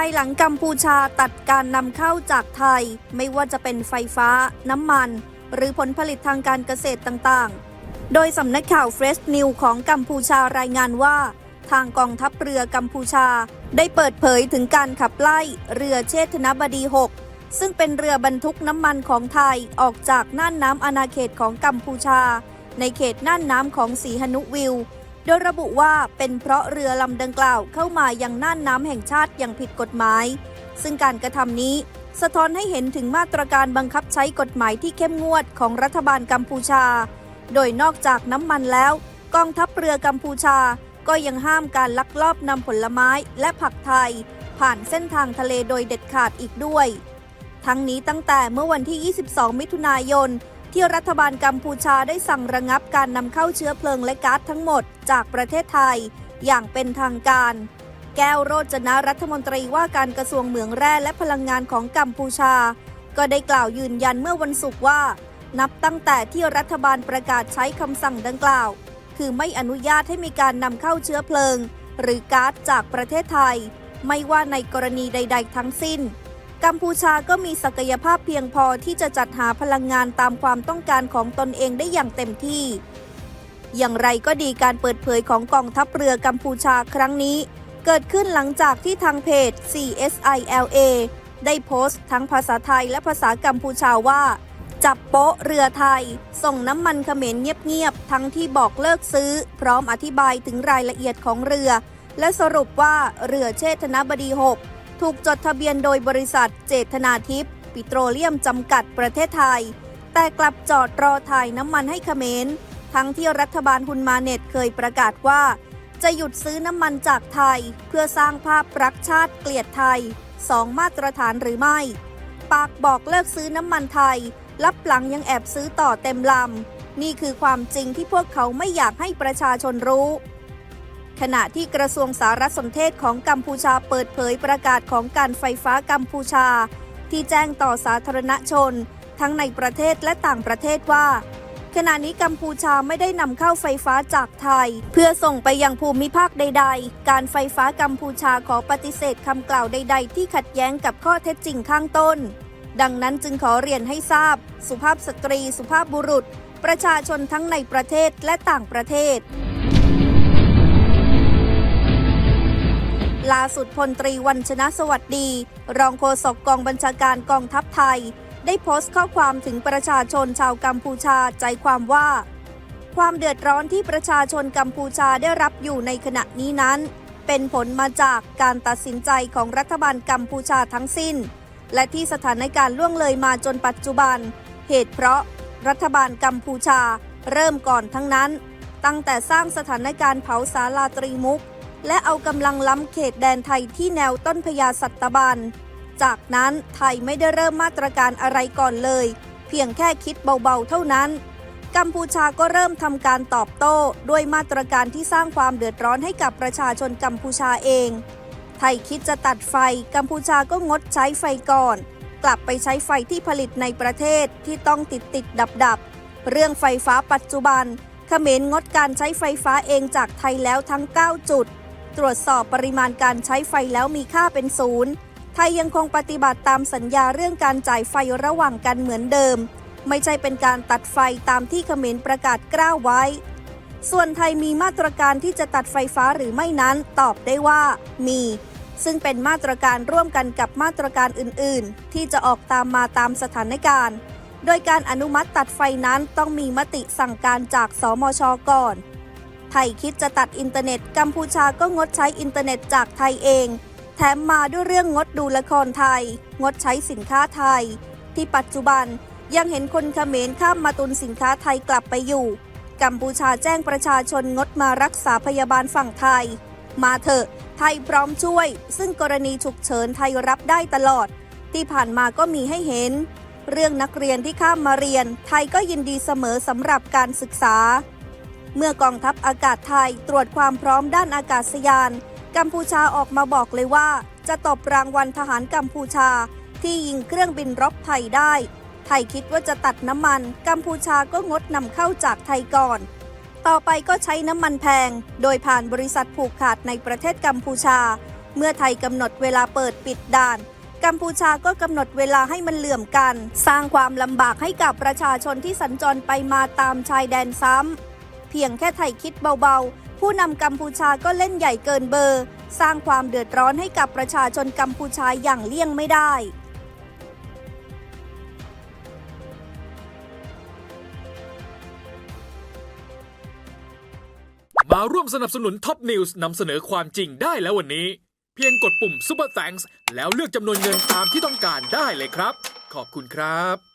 ายหลังกัมพูชาตัดการนำเข้าจากไทย ไม่ว่าจะเป็นไฟฟ้า น้ำมัน หรือผลผลิตทางการเกษตรต่างๆ โดยสำนักข่าวเฟรชนิวของกัมพูชารายงานว่า ทางกองทัพเรือกัมพูชา ได้เปิดเผยถึงการขับไล่เรือเชษฐนบดี 6 ซึ่งเป็นเรือบรรทุกน้ำมันของไทยออกจากน่านน้ำอาณาเขตของกัมพูชา ในเขตน่านน้ำของสีหนุวิว โดยระบุว่าเป็นเพราะเรือลำดังกล่าวเข้ามายังน่านน้ำแห่งชาติอย่างผิดกฎหมาย ซึ่งการกระทำนี้ สะท้อนให้เห็นถึงมาตรการบังคับใช้กฎหมายที่เข้มงวดของรัฐบาลกัมพูชา โดยนอกจากน้ำมันแล้ว กองทัพเรือกัมพูชา ก็ยังห้ามการลักลอบนำผลไม้และผักไทย ผ่านเส้นทางทะเลโดยเด็ดขาดอีกด้วย ทั้งนี้ตั้งแต่เมื่อวันที่ 22 มิถุนายน ที่รัฐบาลกัมพูชาได้สั่งระงับการนำเข้าเชื้อเพลิงและก๊าซทั้งหมดจากประเทศไทย อย่างเป็นทางการ แก้วโรจนะรัฐมนตรีว่าการกระทรวงเหมืองแร่และพลังงานของกัมพูชา ก็ได้กล่าวยืนยันเมื่อวันศุกร์ว่า นับตั้งแต่ที่รัฐบาลประกาศใช้คำสั่งดังกล่าว คือไม่อนุญาตให้มีการนำเข้าเชื้อเพลิง หรือก๊าซจากประเทศไทย ไม่ว่าในกรณีใด ๆ ทั้งสิ้น กัมพูชาก็มีศักยภาพเพียงพอที่จะจัดหาพลังงานตามความต้องการของตนเองได้อย่างเต็มที่ อย่างไรก็ดีการเปิดเผยของกองทัพเรือกัมพูชาครั้งนี้ เกิดขึ้นหลังจากที่ทางเพจ CSILA ได้โพสต์ทั้งภาษาไทยและภาษากัมพูชาว่า จับโป๊ะเรือไทย ส่งน้ำมันเขมรเงียบๆทั้งที่บอกเลิกซื้อ พร้อมอธิบายถึงรายละเอียดของเรือ และสรุปว่าเรือเชษฐนบดี6 ถูกจดทะเบียนโดยบริษัทเจตนาทิพย์ปิโตรเลียมจำกัดประเทศไทย แต่กลับจอดรอถ่ายน้ำมันให้เขมร ทั้งที่รัฐบาลฮุนมาเน็ตเคยประกาศว่า จะหยุดซื้อน้ำมันจากไทย เพื่อสร้างภาพรักชาติเกลียดไทยสองมาตรฐานหรือไม่ ปากบอกเลิกซื้อน้ำมันไทย รับหลังยังแอบซื้อต่อเต็มลำนี่คือความจริงที่พวกเขาไม่อยากให้ประชาชนรู้ ขณะที่กระทรวงสารสนเทศของกัมพูชาเปิดเผยประกาศของการไฟฟ้ากัมพูชา ที่แจ้งต่อสาธารณชน ทั้งในประเทศและต่างประเทศว่า ขณะนี้กัมพูชาไม่ได้นำเข้าไฟฟ้าจากไทย เพื่อส่งไปยังภูมิภาคใด ๆ การไฟฟ้ากัมพูชาขอปฏิเสธคำกล่าวใด ๆ ที่ขัดแย้งกับข้อเท็จจริงข้างต้น ดังนั้นจึงขอเรียนให้ทราบ สุภาพสตรี สุภาพบุรุษ ประชาชนทั้งในประเทศและต่างประเทศ ล่าสุดพลตรีวันชนะสวัสดี รองโฆษกกองบัญชาการกองทัพไทย ได้โพสต์ข้อความถึงประชาชนชาวกัมพูชาใจความว่า ความเดือดร้อนที่ประชาชนกัมพูชาได้รับอยู่ในขณะนี้นั้น เป็นผลมาจากการตัดสินใจของรัฐบาลกัมพูชาทั้งสิ้น และที่สถานการณ์ล่วงเลยมาจนปัจจุบัน เหตุเพราะรัฐบาลกัมพูชาเริ่มก่อนทั้งนั้น ตั้งแต่สร้างสถานการณ์เผาสาลาตรีมุก และเอากำลังล้ำเขตแดนไทยที่แนวต้นพญาสัตบัน จากนั้นไทยไม่ได้เริ่มมาตรการอะไรก่อนเลย เพียงแค่คิดเบาๆเท่านั้น กัมพูชาก็เริ่มทำการตอบโต้ด้วยมาตรการที่สร้างความเดือดร้อนให้กับประชาชนกัมพูชาเอง ไทยคิดจะตัดไฟ กัมพูชาก็งดใช้ไฟก่อน กลับไปใช้ไฟที่ผลิตในประเทศที่ต้องติดติดดับดับเรื่องไฟฟ้าปัจจุบันเขมรงดการใช้ไฟฟ้าเองจากไทยแล้วทั้ง 9 จุด ตรวจสอบปริมาณการใช้ไฟแล้วมีค่าเป็นศูนย์ไทยยังคงปฏิบัติตามสัญญาเรื่องการจ่ายไฟระหว่างกันเหมือนเดิม ไม่ใช่เป็นการตัดไฟตามที่เขมรประกาศกล้าวไว้ ส่วนไทยมีมาตรการที่จะตัดไฟฟ้าหรือไม่นั้นตอบได้ว่า มี ซึ่งเป็นมาตรการร่วมกันกับมาตรการอื่น ๆ ที่จะออกตามมาตามสถานการณ์ โดยการอนุมัติตัดไฟนั้นต้องมีมติสั่งการจากสมชก่อน ไทยคิดจะตัดอินเทอร์เน็ต กัมพูชาก็งดใช้อินเทอร์เน็ตจากไทยเอง แถมมาด้วยเรื่องงดดูละครไทย งดใช้สินค้าไทย ที่ปัจจุบันยังเห็นคนเขมรข้ามมาตุนสินค้าไทยกลับไปอยู่ กัมพูชาแจ้งประชาชนงดมารักษาพยาบาลฝั่งไทย มาเถอะ ไทยพร้อมช่วย ซึ่งกรณีฉุกเฉินไทยรับได้ตลอด ที่ผ่านมาก็มีให้เห็น เรื่องนักเรียนที่ข้ามมาเรียน ไทยก็ยินดีเสมอสำหรับการศึกษา เมื่อกองทัพอากาศไทยตรวจความพร้อมด้านอากาศยาน กัมพูชาออกมาบอกเลยว่า จะตบรางวัลทหารกัมพูชา ที่ยิงเครื่องบินรบไทยได้ ไทยคิดว่าจะตัดน้ำมัน กัมพูชาก็งดนำเข้าจากไทยก่อน ต่อไปก็ใช้น้ำมันแพง โดยผ่านบริษัทผูกขาดในประเทศกัมพูชา เมื่อไทยกำหนดเวลาเปิดปิดด่านกัมพูชาก็กำหนดเวลาให้มันเหลื่อมกัน สร้างความลำบากให้กับประชาชนที่สัญจรไปมาตามชายแดนซ้ำ พียงแค่ไทยคิดเบาๆ ผู้นำกัมพูชาก็เล่นใหญ่เกินเบอร์ สร้างความเดือดร้อนให้กับประชาชนกัมพูชาอย่างเลี่ยงไม่ได้มาร่วมสนับสนุนท็อปนิวส์นำเสนอความจริงได้แล้ววันนี้ เพียงกดปุ่ม Super Thanks แล้วเลือกจำนวนเงินตามที่ต้องการได้เลยครับ ขอบคุณครับ